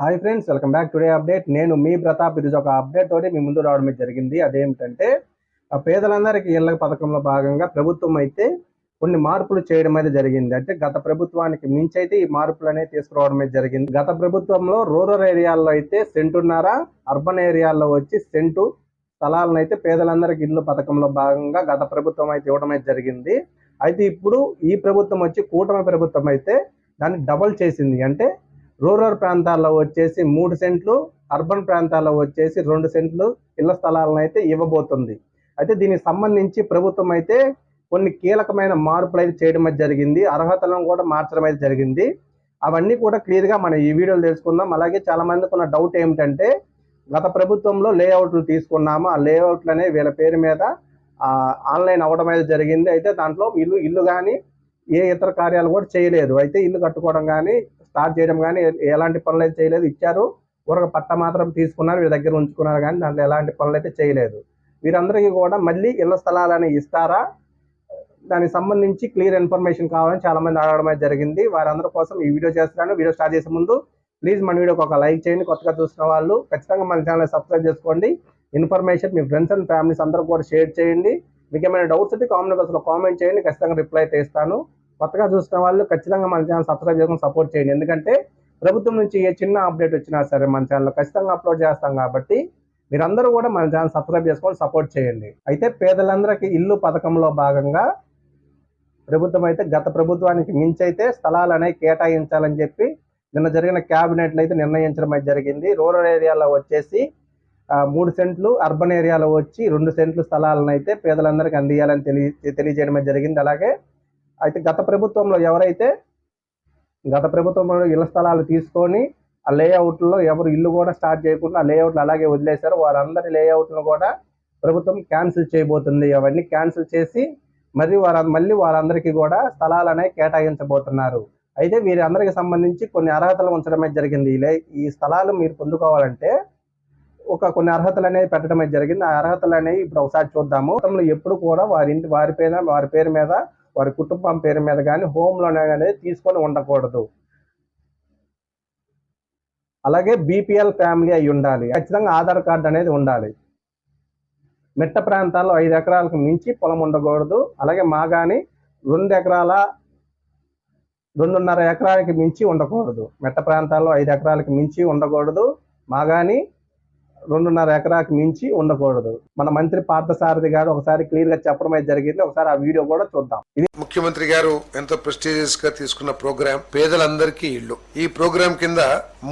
Hi friends welcome back today update నేను మీ ప్రతాప్. ఇది ఒక అప్డేట్ తోటి మీ ముందు రావడం జరిగింది. అదేమిటంటే ఆ పేదలందరికీ ఇళ్ళ పథకంలో భాగంగా ప్రభుత్వం అయితే కొన్ని మార్పులు చేయడం అయితే జరిగింది. అంటే గత ప్రభుత్వానికి మించి అయితే ఈ మార్పులు అనేవి తీసుకురావడం జరిగింది. గత ప్రభుత్వంలో రూరల్ ఏరియాల్లో అయితే సెంటున్నర అర్బన్ ఏరియాల్లో వచ్చి సెంటు స్థలాలను అయితే పేదలందరికీ ఇల్లు పథకంలో భాగంగా గత ప్రభుత్వం అయితే ఇవ్వడం అయితే జరిగింది. అయితే ఇప్పుడు ఈ ప్రభుత్వం వచ్చి కూటమి ప్రభుత్వం అయితే దాన్ని డబల్ చేసింది. అంటే రూరల్ ప్రాంతాల్లో వచ్చేసి మూడు సెంట్లు అర్బన్ ప్రాంతాల్లో వచ్చేసి రెండు సెంట్లు ఇళ్ళ స్థలాలను అయితే ఇవ్వబోతుంది. అయితే దీనికి సంబంధించి ప్రభుత్వం అయితే కొన్ని కీలకమైన మార్పులు అయితే చేయడం అయితే జరిగింది. అర్హతలను కూడా మార్చడం అయితే జరిగింది. అవన్నీ కూడా క్లియర్గా మనం ఈ వీడియోలో తెలుసుకుందాం. అలాగే చాలా మందికి ఉన్న డౌట్ ఏమిటంటే గత ప్రభుత్వంలో లేఅవుట్లు తీసుకున్నాము. ఆ లేఅవుట్లు అనేవి వీళ్ళ పేరు మీద ఆన్లైన్ అవ్వడం అయితే జరిగింది. అయితే దాంట్లో ఇల్లు ఇల్లు కానీ ఏ ఇతర కార్యాలు కూడా చేయలేదు. అయితే ఇల్లు కట్టుకోవడం కానీ స్టార్ట్ చేయడం కానీ ఎలాంటి పనులు అయితే చేయలేదు. ఇచ్చారు. ఊరక పట్ట మాత్రం తీసుకున్నారు. వీరి దగ్గర ఉంచుకున్నారు కానీ దాంట్లో ఎలాంటి పనులు అయితే చేయలేదు. వీరందరికీ కూడా మళ్ళీ ఇళ్ళ స్థలాలని ఇస్తారా? దానికి సంబంధించి క్లియర్ ఇన్ఫర్మేషన్ కావాలని చాలా మంది అడగడం జరిగింది. వారందరి కోసం ఈ వీడియో చేస్తున్నాను. వీడియో స్టార్ట్ చేసే ముందు ప్లీజ్ మన వీడియోకి ఒక లైక్ చేయండి. కొత్తగా చూసిన వాళ్ళు ఖచ్చితంగా మన ఛానల్ సబ్స్క్రైబ్ చేసుకోండి. ఇన్ఫర్మేషన్ మీ ఫ్రెండ్స్ అండ్ ఫ్యామిలీస్ అందరూ కూడా షేర్ చేయండి. మీకు ఏమైనా డౌట్స్ అయితే కామెంట్ బాక్స్లో కామెంట్ చేయండి. ఖచ్చితంగా రిప్లై అయితే ఇస్తాను. కొత్తగా చూసిన వాళ్ళు ఖచ్చితంగా మన ఛానల్ సబ్స్క్రైబ్ చేసుకుని సపోర్ట్ చేయండి. ఎందుకంటే ప్రభుత్వం నుంచి ఏ చిన్న అప్డేట్ వచ్చినా సరే మన ఛానల్లో ఖచ్చితంగా అప్లోడ్ చేస్తాం కాబట్టి మీరందరూ కూడా మన ఛానల్ సబ్స్క్రైబ్ చేసుకొని సపోర్ట్ చేయండి. అయితే పేదలందరికీ ఇల్లు పథకంలో భాగంగా ప్రభుత్వం అయితే గత ప్రభుత్వానికి మించి అయితే స్థలాలు అనేవి కేటాయించాలని చెప్పి నిన్న జరిగిన క్యాబినెట్లు అయితే నిర్ణయించడం అయితే జరిగింది. రూరల్ ఏరియాలో వచ్చేసి మూడు సెంట్లు అర్బన్ ఏరియాలో వచ్చి రెండు సెంట్లు స్థలాలను అయితే పేదలందరికీ అందియాలని తెలియ తెలియజేయడం జరిగింది. అలాగే అయితే గత ప్రభుత్వంలో ఎవరైతే గత ప్రభుత్వంలో ఇళ్ళ స్థలాలు తీసుకొని ఆ లేఅవుట్లో ఎవరు ఇల్లు కూడా స్టార్ట్ చేయకుండా ఆ లేఅవుట్లు అలాగే వదిలేశారు వారందరి లేఅవుట్లను కూడా ప్రభుత్వం క్యాన్సిల్ చేయబోతుంది. అవన్నీ క్యాన్సిల్ చేసి మరి వారు మళ్ళీ వారందరికీ కూడా స్థలాలు అనేవి కేటాయించబోతున్నారు. అయితే వీరందరికి సంబంధించి కొన్ని అర్హతలు ఉంచడమే జరిగింది. ఈ లే- ఈ స్థలాలు మీరు పొందుకోవాలంటే ఒక కొన్ని అర్హతలు అనేవి పెట్టడమే జరిగింది. ఆ అర్హతలు అనేవి ఇప్పుడు ఒకసారి చూద్దాము. గతంలో ఎప్పుడు కూడా వారి ఇంటి వారి పేరు వారి పేరు మీద వారి కుటుంబం పేరు మీద కానీ హోమ్ లోన్ అనేది తీసుకొని ఉండకూడదు. అలాగే బీపీఎల్ ఫ్యామిలీ అయి ఉండాలి. ఖచ్చితంగా ఆధార్ కార్డు అనేది ఉండాలి. మెట్ట ప్రాంతాల్లో ఐదు ఎకరాలకు మించి పొలం ఉండకూడదు. అలాగే మాగాని రెండు ఎకరాల రెండున్నర ఎకరాలకి మించి ఉండకూడదు. మెట్ట ప్రాంతాల్లో ఐదు ఎకరాలకి మించి ఉండకూడదు. మాగాని రెండున్నర ఎకరాకు మించి ఉండకూడదు. మన మంత్రి పార్థసారథి గారు ఒకసారి క్లియర్గా చెప్పడం అయితే జరిగింది. ఒకసారి ఆ వీడియో కూడా చూద్దాం. ఇది ముఖ్యమంత్రి గారు ఎంతో ప్రెస్టీజియస్గా తీసుకున్న ప్రోగ్రాం పేదలందరికీ ఇల్లు. ఈ ప్రోగ్రాం కింద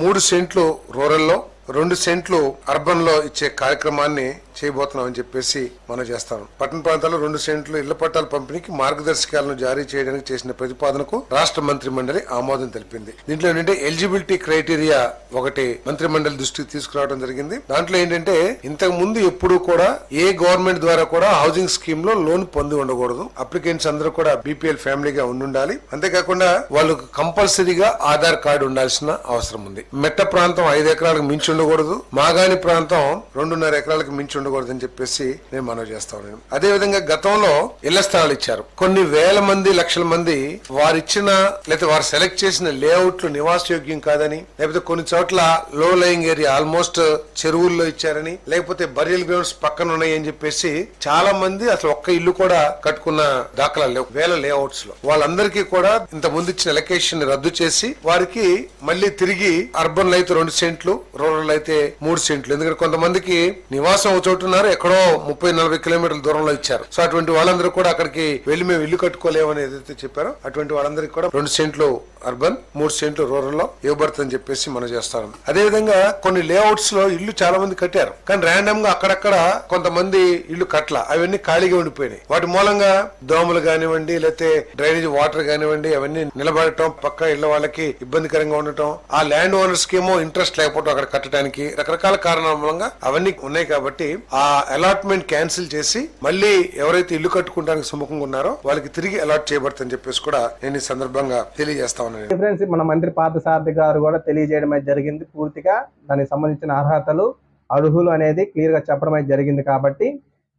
మూడు సెంట్లు రూరల్లో రెండు సెంట్లు అర్బన్లో ఇచ్చే కార్యక్రమాన్ని చేయబోతున్నామని చెప్పేసి మనం చేస్తాం. పట్టణ ప్రాంతాల్లో రెండు సెంట్లు ఇళ్ళ పట్టాల పంపిణీకి మార్గదర్శకాలను జారీ చేయడానికి చేసిన ప్రతిపాదనకు రాష్ట్ర మంత్రి మండలి ఆమోదం తెలిపింది. దీంట్లో ఏంటంటే ఎలిజిబిలిటీ క్రైటీరియా ఒకటి మంత్రి మండలి దృష్టికి తీసుకురావడం జరిగింది. దాంట్లో ఏంటంటే ఇంతకు ముందు ఎప్పుడు కూడా ఏ గవర్నమెంట్ ద్వారా కూడా హౌసింగ్ స్కీమ్లో లోన్ పొంది ఉండకూడదు. అప్లికెంట్స్ అందరూ కూడా బీపీఎల్ ఫ్యామిలీగా ఉండాలి. అంతేకాకుండా వాళ్ళకు కంపల్సరీగా ఆధార్ కార్డు ఉండాల్సిన అవసరం ఉంది. మెట్ట ప్రాంతం ఐదు ఎకరాలకు మించి ఉండకూడదు. మాగాని ప్రాంతం రెండున్నర ఎకరాలకు మించి ఉండకూడదు. ఉండకూడదని చెప్పేసి నేను మనవి చేస్తా ఉన్నాను. అదే విధంగా గతంలో ఇళ్ళ స్థలాలు ఇచ్చారు. కొన్ని వేల మంది లక్షల మంది వారిచ్చిన లేకపోతే వారు సెలెక్ట్ చేసిన లేఅవుట్లు నివాసయోగ్యం కాదని లేకపోతే కొన్ని చోట్ల లో లయింగ్ ఏరియా ఆల్మోస్ట్ చెరువుల్లో ఇచ్చారని లేకపోతే బరియల్ గ్రౌండ్స్ పక్కన ఉన్నాయని చెప్పేసి చాలా మంది అసలు ఒక్క ఇల్లు కూడా కట్టుకున్న దాఖలాలు లేవు. వేల లేఅవుట్స్లో. వాళ్ళందరికీ కూడా ఇంత ముందు ఇచ్చిన ఎలకేషన్ రద్దు చేసి వారికి మళ్ళీ తిరిగి అర్బన్లో అయితే రెండు సెంట్లు రూరల్ అయితే మూడు సెంట్లు. ఎందుకంటే కొంతమందికి నివాసం ఒక చోట ఉన్నారు ఎక్కడో ముప్పై నలభై కిలోమీటర్ల దూరంలో ఇచ్చారు. సో అటువంటి వాళ్ళందరూ కూడా అక్కడికి వెళ్ళి మేము ఇల్లు కట్టుకోలేము అని ఏదైతే చెప్పారో అటువంటి వాళ్ళందరికీ కూడా రెండు సెంట్లు అర్బన్ మూడు సెంట్లు రూరల్లో ఇవ్వబడుతుందని చెప్పేసి మనం చేస్తాం. అదే విధంగా కొన్ని లేఅవుట్స్లో ఇల్లు చాలా మంది కట్టారు. కానీ ర్యాండమ్గా అక్కడక్కడ కొంతమంది ఇల్లు కట్ల అవన్నీ ఖాళీగా ఉండిపోయినాయి. వాటి మూలంగా దోమలు కానివ్వండి లేకపోతే డ్రైనేజ్ వాటర్ కానివ్వండి అవన్నీ నిలబడటం పక్క ఇళ్ళ వాళ్ళకి ఇబ్బందికరంగా ఉండటం ఆ ల్యాండ్ ఓనర్స్కి ఏమో ఇంట్రెస్ట్ లేకపోవడం అక్కడ కట్టడానికి రకరకాల కారణాల మూలంగా అవన్నీ ఉన్నాయి కాబట్టి ఆ అలాట్మెంట్ క్యాన్సిల్ చేసి మళ్ళీ ఎవరైతే ఇల్లు కట్టుకోవడానికి సుముఖంగా ఉన్నారో వాళ్ళకి తిరిగి అలాట్ చేయబడుతుందని చెప్పేసి కూడా నేను ఈ సందర్భంగా తెలియజేస్తా ఉన్నాను. ఫ్రెండ్స్ మన మంత్రి పార్థసారథి గారు కూడా తెలియజేయడం జరిగింది. పూర్తిగా దానికి సంబంధించిన అర్హతలు అర్హులు అనేది క్లియర్గా చెప్పడం అయితే జరిగింది కాబట్టి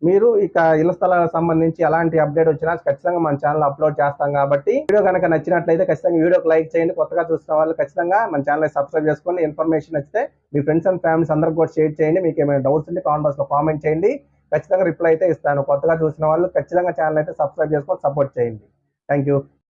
మీరు ఇక ఇళ్ళ స్థలాలకు సంబంధించి ఎలాంటి అప్డేట్ వచ్చినా ఖచ్చితంగా మన ఛానల్ అప్లోడ్ చేస్తాం కాబట్టి వీడియో కనుక నచ్చినట్లయితే ఖచ్చితంగా వీడియోకి లైక్ చేయండి. కొత్తగా చూస్తున్న వాళ్ళు ఖచ్చితంగా మన ఛానల్ సబ్స్క్రైబ్ చేసుకోండి. ఇన్ఫర్మేషన్ నచ్చితే మీ ఫ్రెండ్స్ అండ్ ఫ్యామిలీస్ అందరికి కూడా షేర్ చేయండి. మీకు ఏమైనా డౌట్స్ ఉంటే కామెంట్ బాక్స్లో కామెంట్ చేయండి. ఖచ్చితంగా రిప్లై అయితే ఇస్తాను. కొత్తగా చూసిన వాళ్ళు ఖచ్చితంగా ఛానల్ అయితే సబ్స్క్రైబ్ చేసుకొని సపోర్ట్ చేయండి. Thank you